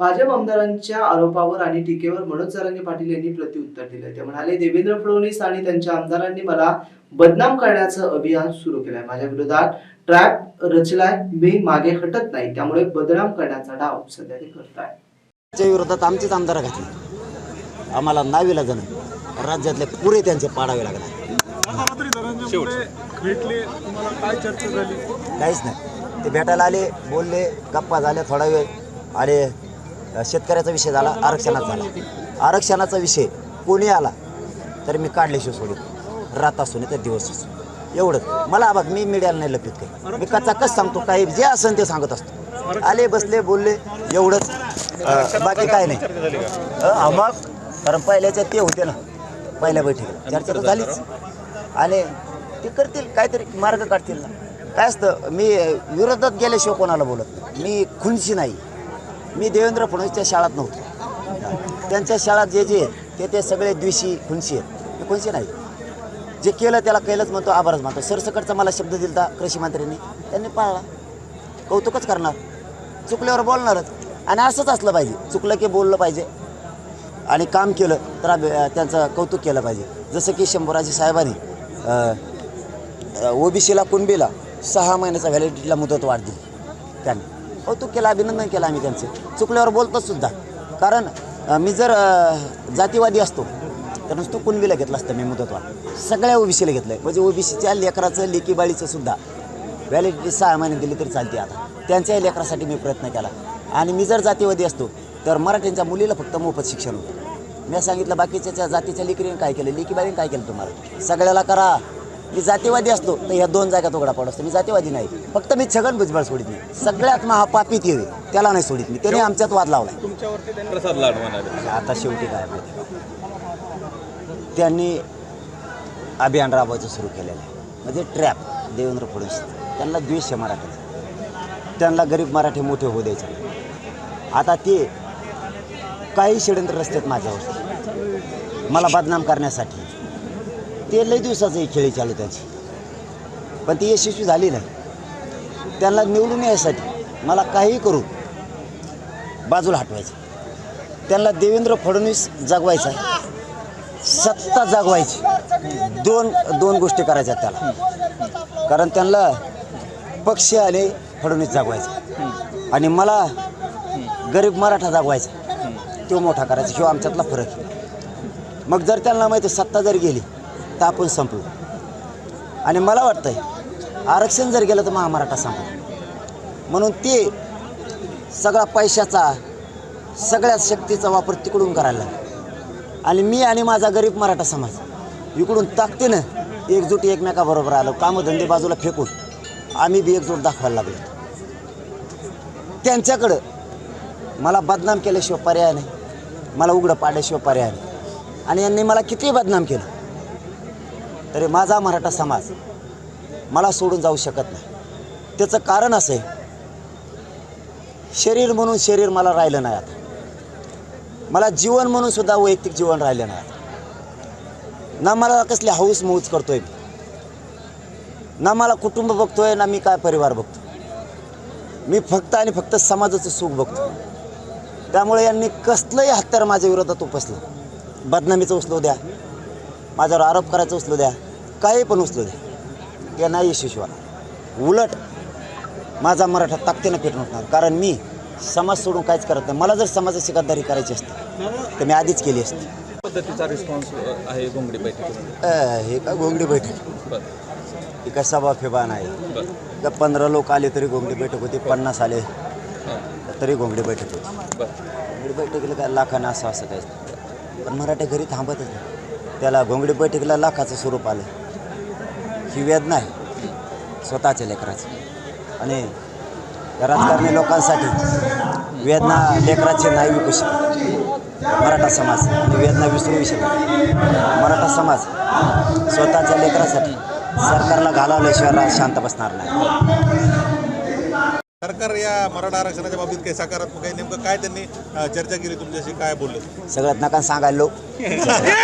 भाजप आमदारांच्या आरोपावर आणि टीकेवर मनोज जरांगे पाटील यांनी प्रत्युत्तर दिलं ते म्हणाले देवेंद्र फडणवीस आणि त्यांच्या आमदारांनी मला बदनाम करण्याचं अभियान सुरू केलंय. माझ्या विरोधात ट्रॅप रचलाय. मी मागे हटत नाही. त्यामुळे बदनाम करण्याचा डाव सध्या ते करताय विरोधात आमचेच आमदार घातले. आम्हाला नावीला जाणं राज्यातले पुरे त्यांचे पाडावे लागले. आता रात्री धनंजय मुंडे भेटले. तुम्हाला काय चर्चा झाली? काहीच नाही. ते भेटायला आले बोलले गप्पा झाल्या थोडा वेळ. आणि अ, शेतकऱ्याचा विषय झाला आरक्षणाचा झाला. आरक्षणाचा विषय कोणी आला तर मी काढल्याशिवाय सोडित रात असू नाही तर दिवस असू एवढंच. मला बघ मी मीडियाला नाही लपित काही. मी कच्चा कच सांगतो काही जे असेल ते सांगत असतो. आले बसले बोलले एवढंच. बाकी काय नाही. मग कारण पहिल्याच्या ते होते ना. पहिल्या बैठकीला. चर्चा तर झालीच. आणि ते करतील काहीतरी मार्ग काढतील ना. काय असतं मी विरोधात गेल्याशिवाय कोणाला बोलत मी खुनशी नाही. मी देवेंद्र फडणवीसच्या शाळात नव्हतो. त्यांच्या शाळात जे जे आहेत, ते ते सगळे द्विशी खुनशी आहेत. मी खुनशी नाही जे केलं त्याला केलंच म्हणतो आभारच मानतो. सरसकटचा मला शब्द दिलता कृषी मंत्र्यांनी. त्यांनी पाळला. कौतुकच करणार. चुकल्यावर बोलणारच. आणि असंच असलं पाहिजे. चुकलं की बोललं पाहिजे. आणि काम केलं तर त्यांचं कौतुक केलं पाहिजे. जसं की शंभूराजी साहेबांनी ओबीसीला कुणबीला सहा महिन्याचा व्हॅलिडिटीला मुदत वाढ दिली. त्यांनी. कौतुक केलं अभिनंदन केलं आम्ही त्यांचे. चुकल्यावर बोलतोच सुद्धा. कारण मी जर जातीवादी असतो तर नुसतं कुणबीला घेतलं असतं मी मुदतवाद सगळ्या ओबीसीला घेतलं आहे म्हणजे ओबीसीच्या लेकराचं लेकीबाळीचं सुद्धा. व्हॅलिडिटी सहा महिने दिली तरी चालते आता. त्यांच्याही लेकरासाठी मी प्रयत्न केला. आणि मी जर जातीवादी असतो तर मराठींच्या मुलीला फक्त मोफत शिक्षण होतं. मी सांगितलं बाकीच्या जातीच्या लेकरीने काय केलं लेकीबाळीने काय केलं तुम्हाला? सगळ्याला करा. मी जातीवादी असतो तर ह्या दोन जागा तुकडा पड असतो. मी जातीवादी नाही. फक्त मी छगन भुजबळ सोडित नाही. सगळ्यात महापापी ते त्याला नाही सोडित मी. त्याने आमच्यात वाद लावला तुमच्यावरती त्यांनी प्रसाद लाड म्हणाले आता शेवटी काय माहिती का? त्यांनी अभियान राबवायचं सुरू केलेलं आहे. म्हणजे ट्रॅप देवेंद्र फडणवीस. त्यांना द्वेष आहे मराठीचा त्यांना गरीब मराठी मोठे होऊ द्यायचे नाही. आता ते काही षडयंत्र रस्त्यात माझ्यावर मला बदनाम करण्यासाठी. ते लई दिवसाचे ही खेळी चालू त्याची. पण ती यशस्वी झाली नाही. त्यांना निवडून यायसाठी मला काहीही करू बाजूला हटवायचं. त्यांना देवेंद्र फडणवीस जागवायचा सत्ता जागवायची. दोन दोन गोष्टी करायच्या त्याला. कारण त्यांना पक्ष आले फडणवीस जागवायचा. आणि मला गरीब मराठा जागवायचा. तो मोठा करायचा. किंवा आमच्यातला फरक आहे. मग जर त्यांना माहिती आहे, सत्ता जर गेली तर आपण संपलो. आणि मला वाटतंय आरक्षण जर गेलं तर महामराठा संपलो. म्हणून ते सगळा पैशाचा सगळ्या शक्तीचा वापर तिकडून करायला लागला. आणि मी आणि माझा गरीब मराठा समाज इकडून ताकदीनं एकजूट एकमेकाबरोबर आलो कामधंदे बाजूला फेकून आम्ही बी एकजूट दाखवायला लागलो. त्यांच्याकडं मला बदनाम केल्याशिवाय पर्याय नाही मला उघडं पाडल्याशिवाय पर्याय नाही. आणि यांनी मला किती बदनाम केलं तरी माझा मराठा समाज मला सोडून जाऊ शकत नाही. त्याचं कारण असं आहे शरीर म्हणून शरीर मला राहिलं नाही आता. मला जीवन म्हणून सुद्धा वैयक्तिक जीवन राहिलं नाही आता. ना मला कसली हाऊस मौज करतोय मी. ना मला कुटुंब बघतोय ना मी काय परिवार बघतो. मी फक्त आणि फक्त समाजाचं सुख बघतो. त्यामुळे यांनी कसलंही हत्यार माझ्या विरोधात उपसलं. बदनामीचं उचलू द्या. माझ्यावर आरोप करायचं उचलू द्या. काही पण उचलू द्या. ते नाही यशस्वी. उलट माझा मराठा ताकदीनं पेटून उठणार. कारण मी समाज सोडून काहीच करत नाही. मला जर समाजाची गद्दारी करायची असते तर मी आधीच केली असती. पद्धतीचा रिस्पॉन्स आहे घोंगडी अ, हे का गोंगडी बैठक? ही काय सभा फिबा नाही? तर पंधरा लोक आले तरी घोंगडी बैठक होती पन्नास आले तरी घोंगडी बैठक होती. घोंगडी बैठकीला काय लाखानं असं असं नाही. पण मराठा घरी थांबतच नाही. त्याला घोंगडी बैठकीला लाखाचं स्वरूप आलं. ही वेदना आहे स्वतःच्या लेकराची. आणि राजकारणी लोकांसाठी वेदना लेकराची नाही विकू शकत. मराठा समाज आणि वेदना विसरू शकत मराठा समाज स्वतःच्या लेकरासाठी सरकारला घालवल्याशिवाय रा- शांत बसणार नाही. सरकार या मराठा आरक्षणाच्या बाबतीत काही सकारात्मक आहे? नेमकं काय त्यांनी चर्चा केली तुमच्याशी? काय बोलले? सगळ्यात नका सांगायला लोक.